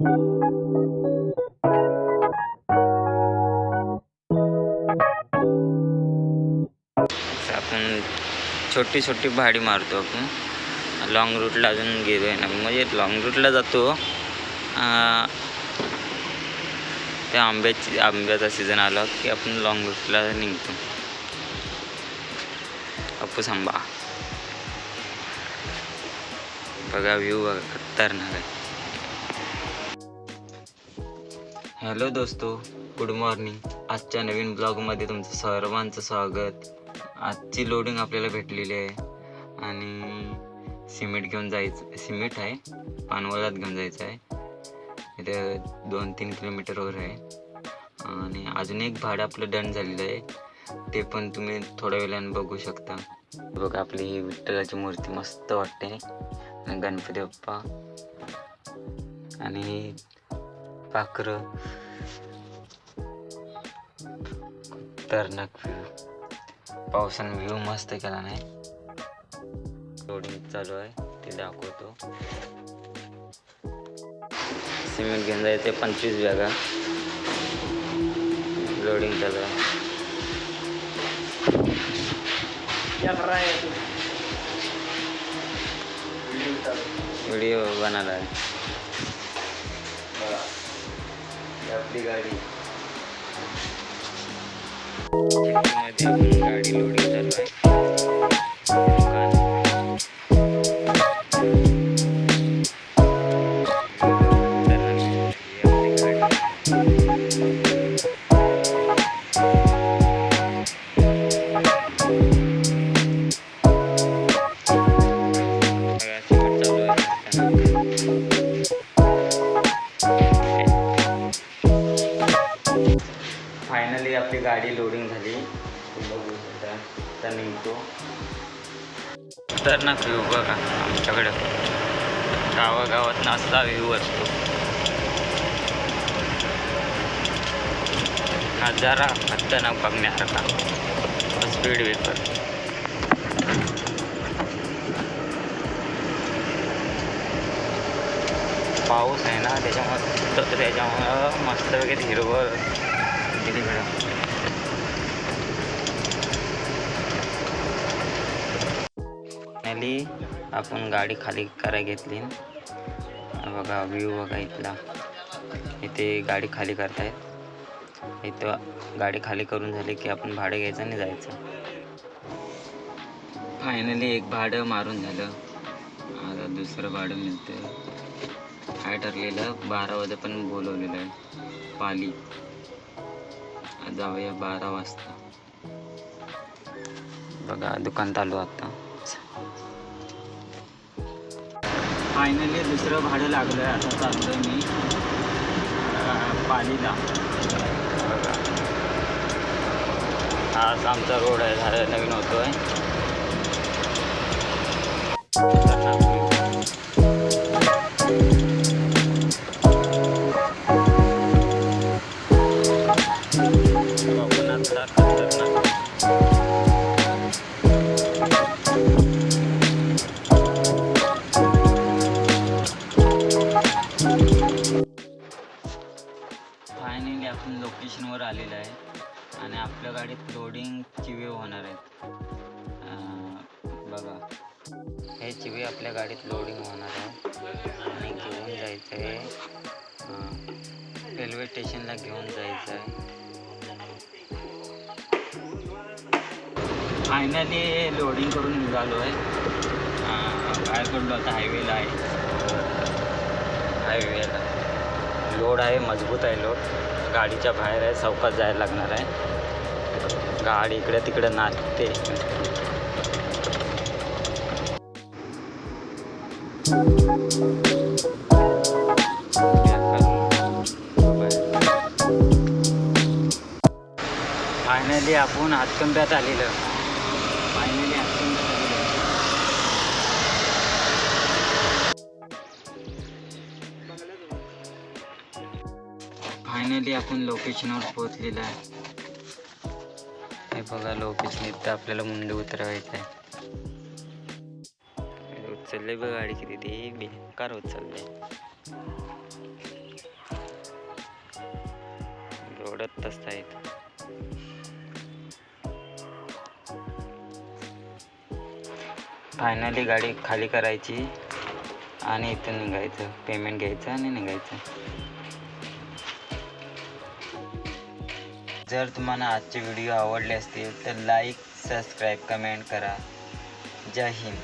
आपण छोटी छोटी भाडी मारतो आपण. लॉंग रूटला अजून गेलोय ना. म्हणजे लॉंग रूटला जातो. त्या आंब्याची आंब्याचा सीझन आला की आपण लॉंग रूटला निघतो. अप्पूस आंबा बघा व्ह्यू बघा. खतरनाक आहे. हॅलो दोस्तो गुड मॉर्निंग. आजच्या नवीन ब्लॉगमध्ये तुमचं सर्वांचं स्वागत. आजची लोडिंग आपल्याला भेटलेली आहे. आणि सिमेंट घेऊन जायचं सिमेंट आहे पानवळात घेऊन जायचं आहे. इथे दोन तीन किलोमीटरवर आहे. आणि अजून एक भाडं आपलं डन झालेलं आहे. ते पण तुम्ही थोड्या वेळाने बघू शकता. बघा आपली ही विठ्ठलाची मूर्ती मस्त वाटते. गणपती बाप्पा. आणि पाखरं खतरनाक व्ह्यू पावसाने व्ह्यू मस्त केला नाही. लोडिंग चालू आहे ते दाखवतो. सिमेंट घेऊन जायचे पंचवीस बॅगा. लोडिंग चालू आहे. व्हिडिओ बनायला आहे. आपली गाडी. गाडी लोडिंग चालू आहे. फायनली आपली गाडी लोडिंग झाली. तर बघू शकता. आता निघतो. खतरनाक व्ह्यू बघा. आमच्याकडं. गावागावात नाचता व्ह्यू असतो. नजारा खतरनाक बघण्यासारखा. स्पीड वेपर पाऊस आहे ना त्याच्यामुळं त्याच्यामुळं मस्त वगैरे हिरवळ किती वेळा फायनली आपण गाडी खाली करायला घेतली. बघा व्ह्यू बघा इथला. इथे गाडी खाली करतायत. इथं गाडी खाली करून झाली की आपण भाडं घ्यायचं आणि जायचं. फायनली एक भाडं मारून झालं. आता दुसरं भाडं मिळतं काय ठरलेलं? बारा पण बोलवलेलं आहे. पाली. जाऊया बारा वाजता. बघा दुकान चालू आता. फायनली दुसरं भाडं लागलं आहे आता आहे मी पालीला. बघा. हाच आमचा रोड आहे झाला नवीन होतो आहे स्टेशनवर आलेलं आहे आणि आपल्या गाडीत लोडिंग चिवे होणार आहेत. बघा हे चिवे आपल्या गाडीत लोडिंग होणार आहे. आणि घेऊन जायचं आहे रेल्वे स्टेशनला घेऊन जायचं आहे फायनली लोडिंग करून निघालो आहे बाहेर पडलो आता हायवेला आहे. हायवेला लोड आहे मजबूत आहे लोड गाडीच्या बाहेर आहे चौकात जायला लागणार आहे. गाडी इकडे तिकडे नाचते. फायनली आपण हातकंब्यात आलेलं. फायनली आपण लोकेशनवर पोहोचलेलं आहे. हे बघा लोकेशन इथं आपल्याला मुंडे उतरवायचं आहे. उचलले बघ गाडी किती ती बेकार उचलले तसता येत फायनली गाडी खाली करायची आणि इथून निघायचं पेमेंट घ्यायचं आणि निघायचं. जर तुम्हाला आजचे व्हिडिओ आवडले असतील तर लाईक सबस्क्राईब कमेंट करा. जय हिंद.